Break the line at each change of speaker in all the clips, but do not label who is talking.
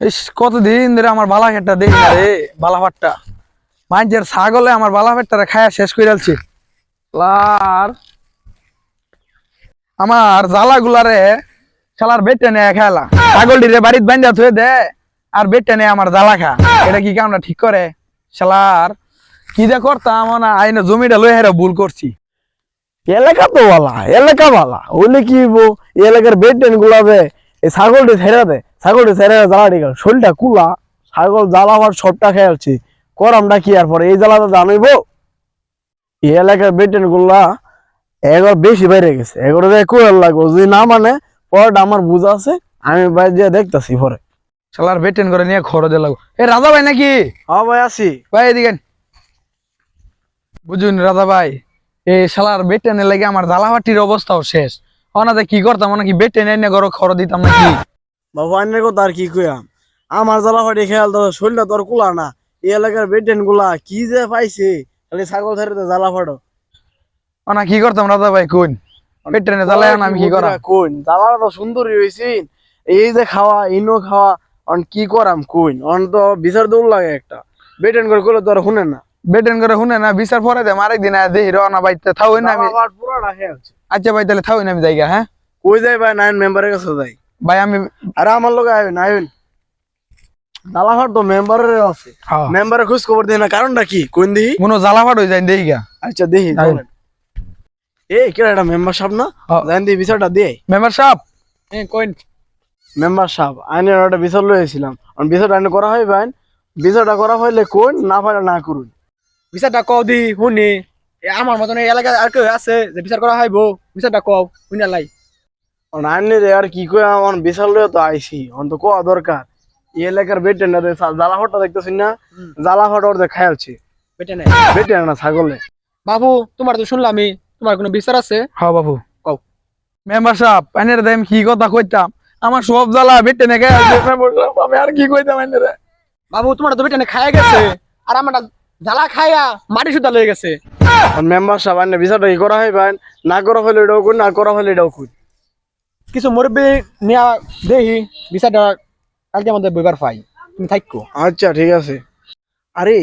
ইস, কতদিন ধরে আমার বালা খেটটা দেখি না রে বালা ভাতটা মাইজের ছাগলে আমার বালা ভাতটা খায়া শেষ করে আলছি। আমার জ্বালা গুলারে শালার বেটে নেয় খেলা। ছাগলটি রে বাড়িতে বান্ধা থুয়ে দে, আর বেটে নেয় আমার জ্বালা খা। এটা কি কামটা ঠিক করে? শালার, কি যে করতাম না আইনে জমিটা লই হেরা ভুল করছি।
এলাকা তো বালা এলাকা বালা ওইলে কি এলাকার বেড টেন গুলাবে এই ছাগলটি ছেড়ে দে। ছাগলটি ছেড়ে জ্বালা ঠিক শরীরটা কুলা ছাগল জ্বালা আবার সবটা খেয়ালছি করামটা কি আর পরে? এই জ্বালাটা জানাইব। এই এলাকার বেড টেনগুলা এগারো বেশি বাইরে গেছে। এগারো দিয়ে কোয়াল লাগবো যদি না মানে পরটা আমার বুঝা আছে আমি বাইরে দিয়ে দেখতাছি পরে।
শালার বেটেন করে নিয়ে খরচ দিয়ে লাগো এ রাজা ভাই নাকি?
হ্যাঁ ভাই আসি
ভাই এদিকে বুঝুন রাজা ভাই এই শালার বেটেনে লাগে আমার জ্বালাভাটির অবস্থাও শেষ। অনাতে কি করতাম? নাকি বেটেনে এনে ঘর খরচ দিতাম নাকি?
বাবা অন্যের কথা আর কি কইয়াম আমার জ্বালা ফাটি খেয়াল তো শরীরটা তোর কুলা না। এই এলাকার বেটেনগুলা কি যে পাইছে? খালি ছাগল ছেড়ে তো জ্বালা ফাটো।
অনা কি করতাম রাজা ভাই কোন বেটেনে জ্বালায় না আমি কি করাম?
কোন জ্বালাটা তো সুন্দরই হয়েছে এই যে খাওয়া ইনো খাওয়া অন কি করাম কোন অন তো বিচার দৌড় লাগে একটা। বেটেন করে করলে তো আর শুনে না।
বেটেন করে শুনে না বিচার পরে দেম আরেকদিন আয় দেখি রওনা বাইতে থাও না আমি আচ্ছা ভাই তাহলে থাও না আমি জায়গা হ্যাঁ?
কই যাই ভাই নাইন মেম্বারের কাছে যাই।
ভাই আমি
আরে আমার লোক আইবেন আইবেন। জ্বালাফাট তো মেম্বারের আছে।
হ্যাঁ।
মেম্বারের খোঁজ খবর দেয় না কারণটা কি? কোন দিহি?
কোনো জ্বালাভাট হয়ে যায় দেখি গা।
আচ্ছা দেখি। এই কেডা এটা মেম্বার সাহেব না?
হ্যাঁ।
জান দি বিচারটা দে
মেম্বার সাহেব। হ্যাঁ কোন
মেম্বার সাহেব আইনের একটা বিচার লইছিলাম আর বিচারটা আইন করা হয় বাইন বিচারটা করা হইলে কোন না পারে না করুন।
বিচারটা কও দি শুনি। এ আমার মতন এই এলাকায় আর কেউ আছে যে বিচার করা হইব বিচারটা কও শুনি লাই
আর আইনের আর কি কই আমার বিচার লইয়া তো আইছি অন তো কোয়া দরকার এই এলাকার বেটেন না জ্বালা দেখতেছি না। জ্বালা ওর
বেটে
না ছাগলে
বাবু তোমার তো শুনলাম আমি তোমার কোনো বিচার আছে
হ্যাঁ বাবু
কও।
মেম্বার সাহেব আইনের দেম কি কথা কইতাম আমার সব জ্বালা মেম্বার আমি আর কি কইতাম আইনের
বাবু তোমার তো বেটে খাইয়া গেছে আর আমার জ্বালা খাইয়া মাটি সুদ্ধা লয়ে গেছে
মেম্বার সাহেব আইনের বিচারটা কি করা হয় না করা হইলে এটাও না করা হইলে এটাও কোন
কিছু মুরব্বী নিয়া দেখি বিচারটা কালকে আমাদের বইবার পাই তুমি থাকো
আচ্ছা ঠিক আছে। আরে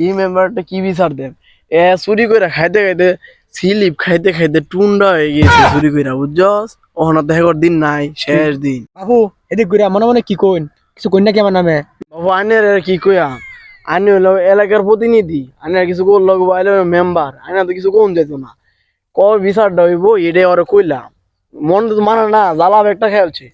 এই মেম্বারটা কি বিচার দেন? এ চুরি করে খাইতে খাইতে স্লিপ খাইতে খাইতে টুন্ডা হয়ে গিয়েছে চুরি করে বুঝছস? ওখানে দেখার দিন নাই শেষ দিন।
বাবু এদিক ঘুরে মনে মনে কি কইন? কিছু কইন নাকি আমার নামে?
বাবু আইনের কি কইয়া? আইনে হলো এলাকার প্রতিনিধি আইনের কিছু করল মেম্বার আইনা তো কিছু কোন যেত না। কবে বিচারটা হইব এটাই ওরা কইলাম। মন মানে না জ্বালা একটা খেয়ালছে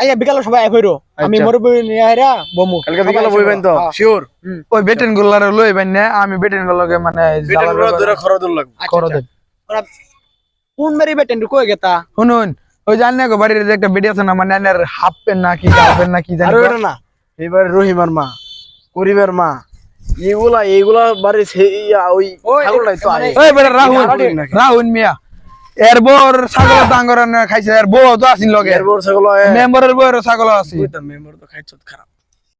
এই বিকালে সবাই হইরো আমি
আচ্ছা।
নিয়ে আইরা বমু।
কালকে বিকালে বইবেন তো?
হ্যাঁ।
শিওর
ওই বেটেনগুলার লই বাইন না আমি বেটেন গুলোকে মানে
ধরে লাগবে।
আচ্ছা, আচ্ছা। কোন মেরি বেটেন কই গেতা?
শুনুন ওই জানি গো বাড়ির যে একটা বেটি আছে না মানে হাফ প্যান্ট না কি হাফ প্যান্ট না কি জানি
আর না এবার রহিমার মা করিমের মা। এগুলা এগুলা বাড়ি সেই ওই
মানে-
আয়।
ওই বেটা রাহুল রাহুল মিয়া। এর বউর ছাগল ডাঙ্গর খাইছে এর বউ তো আসিন লগে।
এরবর ছাগল
মেম্বারের বউয়ের ছাগল আছে।
মেম্বার তো খাইছত খারাপ।